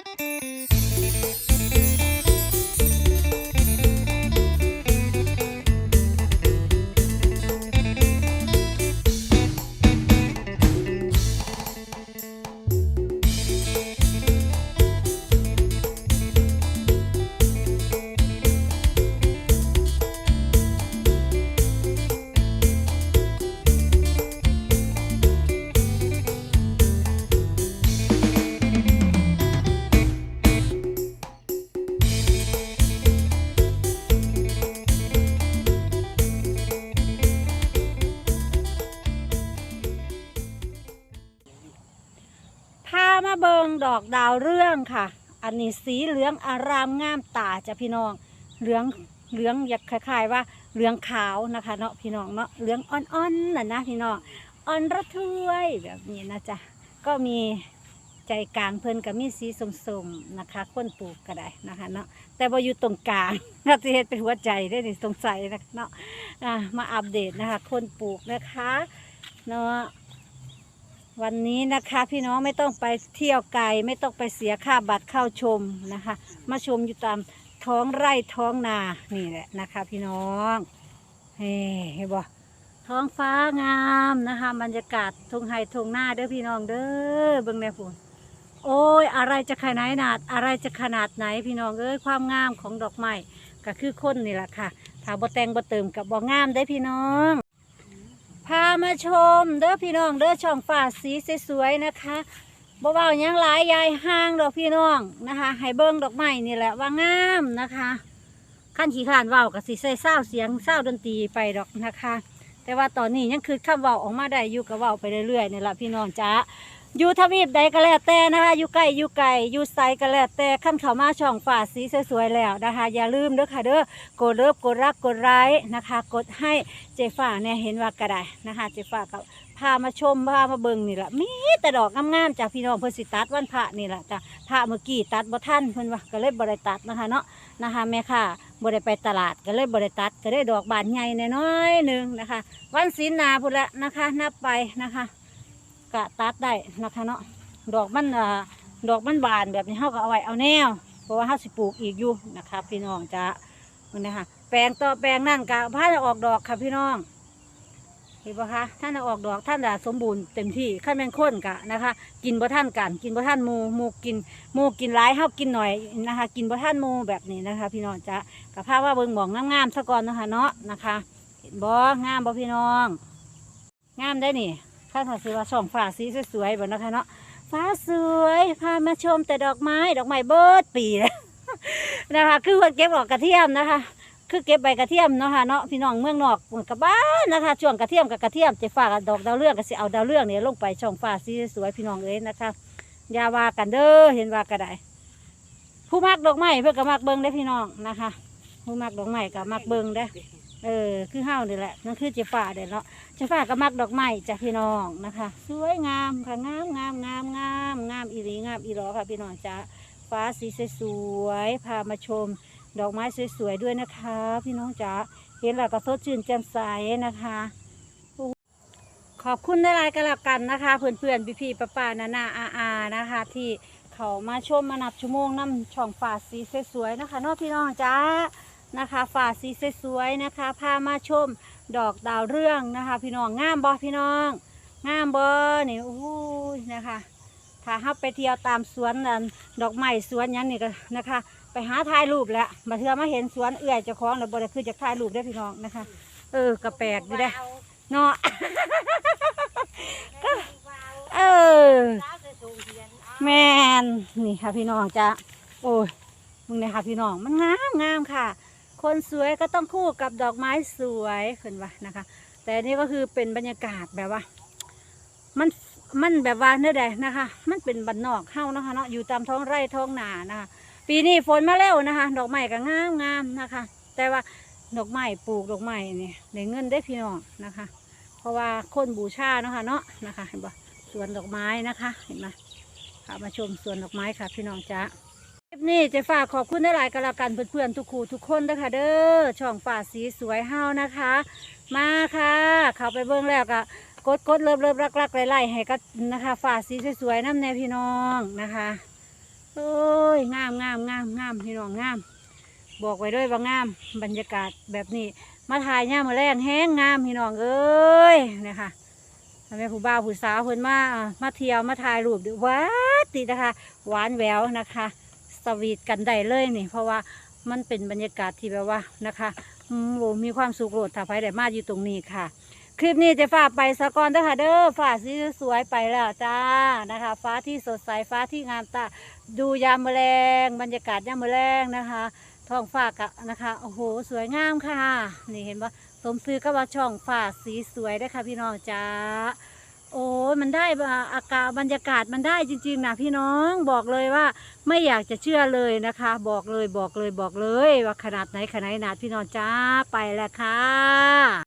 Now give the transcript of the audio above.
พ มาเบิงดอกดาวเรื่องค่ะ อันนี้สีเหลืองอารามงามตาจ้ะพี่น้อง เหลืองเหลืองอยากคล้ายๆว่าเหลืองขาวนะคะเนาะพี่น้องเนาะเหลืองอ่อนๆน่ะนะพี่น้องอ่อนระทวยแบบนี้นะจ๊ะก็มีใจกลางเพิ่นกับมีสีสมๆนะคะ คนปลูกก็ได้นะคะเนาะแต่ว่าอยู่ตรงกลางน่าจะเห็นเป็นหัวใจได้นี่สงสัยนะเนาะะมาอัปเดตนะคะ คนปลูกนะคะเนาะ วันนี้นะคะพี่น้องไม่ต้องไปเที่ยวไกลไม่ต้องไปเสียค่าบัตรเข้าชมนะคะ มาชมอยู่ตามท้องไร่ท้องนานี่แหละนะคะ พี่น้องเฮ้เห็นบ่ท้องฟ้างามนะคะบรรยากาศทงไฮทงหน้าเด้อพี่น้องเด้อเบิ่งแน่พูนโอ้ยอะไรจะขนาดนาดอะไรจะขนาดไหนพี่น้องเอ้ยความงามของดอกไม้ก็คือคนนี่แหละค่ะถ้าบ่แต่งบ่เติมกับบ่งามได้พี่น้อง มาชม เด้อพี่น้องเด้อช่องฝ่าสีสวยๆนะคะบ่เบาหยังหลายยายห้างดอกพี่น้องนะคะให้เบิ้งดอกไม้นี่แหละว่างามนะคะขั้นขี้ขานเว้ากับสีใส่เศร้าเสียงเศร้าดนตรีไปดอกนะคะ แต่ว่าตอนนี้ยังคือคำเว้าออกมาได้อยู่กับเว้าไปเรื่อยๆนี่แหละพี่น้องจ้า อยู่ทวีปใดก็แล้วแต่นะคะอยู่ใกล้อยู่ไกลอยู่ไสก็แล้วแต่ขั้นเขามาช่องฝ่าสีสวยๆแล้วนะคะ อย่าลืมเด้อค่ะเด้อกดเลิฟกดรักกดไลค์นะคะ กดให้เจฟ้าเนี่ยเห็นว่ากระไดนะคะ เจฟ้าก็พามาชมพามาเบิ่งนี่แหละมีแต่ดอกงามๆจากพี่น้องเพิ่นสิตัดวันพระนี่แหละจ้ะพระเมื่อกี้ตัดบ่ทันเพิ่นว่าก็เลยบ่ได้ตัดนะคะเนาะนะคะแม่ค่ะบ่ได้ไปตลาดก็เลยบ่ได้ตัดก็ได้ดอกบานใหญ่น้อยๆหนึงนะคะ วันศีลนาพุ่นละนะคะ นับไปนะคะ ก็ตัดได้นะคะเนาะดอกมันอ่าดอกมันบานแบบนี้เฮาก็เอาไว้เอาแนว เพราะว่าเฮาสิปลูกอีกอยู่นะคะ พี่น้องจ้ะมันนะคะแปลงต่อแปลงนั่นกะพ่าจะออกดอกค่ะพี่น้องเห็นปะคะท่านจะออกดอกท่านจะสมบูรณ์เต็มที่ขั้นแมงข้นกะนะคะ กินบ่ท่านกัน กินบ่ท่านมูมูกินมูกินหลายเฮากินหน่อยนะคะ กินบ่ท่านมูแบบนี้นะคะ พี่น้องจะกับภาพว่าเบิ่งหมองงามๆซะก่อนนะคะเนาะนะคะ เห็นบ่งามบ่พี่น้อง งามได้นี่ ถ้าถ้าซื้อว่าช่องฟ้าสีสวยๆบ่นะคะเนาะฟ้าสวยพามาชมแต่ดอกไม้ดอกไม้เบิดปีเลยนะคะ คือคนเก็บออกกระเทียมนะคะ คือเก็บใบกระเทียมเนาะค่ะเนาะพี่น้องเมืองนอกเหมือนกับบ้านนะคะช่วงกระเทียมกับกระเทียมจะฝากดอกดาวเรืองก็สิเอาดาวเรืองเนี่ยลงไปช่องฟ้าสีสวยพี่น้องเอ้ยนะคะยาว่ากันเด้อเห็นว่าก็ได้ผู้มักดอกไม้เพื่อก็มักเบิ้งได้พี่น้องนะคะ ผู้มักดอกไม้ก็มักเบิ้งได้ เออคือเฮานี่แหละนั่นคือเจ้าฟ้าเด้อเนาะเจ้าฟ้าก็มักดอกไม้จ้ะพี่น้องนะคะ สวยงามค่ะงามงามงามงามงามอีหลีงามอีหลอค่ะพี่น้องจ้าฟ้าสีสวยพามาชม ดอกไม้สวยๆด้วยนะคะ พี่น้องจ๋าเห็นแล้วก็สดชื่นแจ่มใสนะคะขอบคุณไดรายกันล้วกันนะคะ เพื่อนๆพี่ๆป้าๆนานาอาอานะคะ ที่เขามาชมมานับชั่วโมงน้ำช่องฟ้าสีสวยๆนะคะเนอกพี่น้องจ้า นะคะฟ้าสีสวยๆนะคะพามาชมดอกดาวเรืองนะคะ พี่น้องงามบอพี่น้องงามบอนี่โอ้ยนะคะถ้าเฮาไปเที่ยวตามสวนนั่นดอกไม้สวนยังนี่ก็นะคะ ไปหาถ่ายรูปแหล้วมาเทื่อมาเห็นสวนเอื่อยเจ้าของแล้วบ่ได้คือจะถ่ายรูปได้พี่น้องนะคะ เออกระแปลกอยู่ได้เนาะเออแมนนี่ค่ะพี่น้องจ้ะโอ้ยมึงเนี่ยค่ะพี่น้องมันงามงามค่ะ คนสวยก็ต้องคู่กับดอกไม้สวยขึ้นว่านะคะ แต่นี่ก็คือเป็นบรรยากาศแบบว่า มันมันแบบว่าเนื้อใดนะคะ มันเป็นบันนอกเฮ้านะคะเนาะอยู่ตามท้องไร่ท้องนานะคะ ปีนี้ฝนมาแล้วนะคะ ดอกไม้ก็งามงามนะคะ แต่ว่าดอกไม้ปลูกดอกไม้เนี่ยได้เงินได้พี่น้องนะคะ เพราะว่าคนบูชาเนาะค่ะเนาะนะคะเห็นปะสวนดอกไม้นะคะเห็นไหมค่ะมาชมสวนดอกไม้ค่ะพี่น้องจ้า นี้เจะฝากขอบคุณได้หลายกันล้วกันเพื่อนๆทุกคู่ทุกคนนะคะเด้อช่องฝ่าสีสวยเฮานะคะ มาค่ะเข้าไปเบิ้งแล้วก็กดกดเลิฟเลิฟรักรักไล่ไล่ให้ก็นะคะฝ่าสีสวยๆน้ำแนวพี่น้องนะคะเอเอ้ยงามงามงามงามพี่น้องงาม บอกไว้ด้วยว่างามบรรยากาศแบบนี้ มาถ่ายเนี่ยามมาแรงแห้งงามพี่น้องเอ้ยนะคะแม่ผู้บ่าวผู้สาวเพิ่นมามาเที่ยวมาถ่ายรูปดูว้าตินะคะ หวานแววนะคะ สวีทกันได้เลยนี่ เพราะว่ามันเป็นบรรยากาศที่แบบว่านะคะโอืมโหมีความสุขโรดถ้าไปได้มาอยู่ตรงนี้ค่ะ คลิปนี้จะฝากไปสะกอนเด้อค่ะเด้อฟ้าสีสวยไปแล้วจ้านะคะ ฟ้าที่สดใสฟ้าที่งามตาดูยามแมลง บรรยากาศยามแมลงนะคะท้องฟ้ากะนะคะโอ้โหสวยงามค่ะ นี่เห็นว่าสมซื้อก็ว่าช่องฟ้าสีสวยได้ค่ะพี่น้องจ้า โอ้มันได้อากาศบรรยากาศมันได้จริงๆนะพี่น้องบอกเลยว่าไม่อยากจะเชื่อเลยนะคะ บอกเลยบอกเลยบอกเลย ว่าขนาดไหนขนาดไหนพี่น้องจ้าไปแล้วค่ะ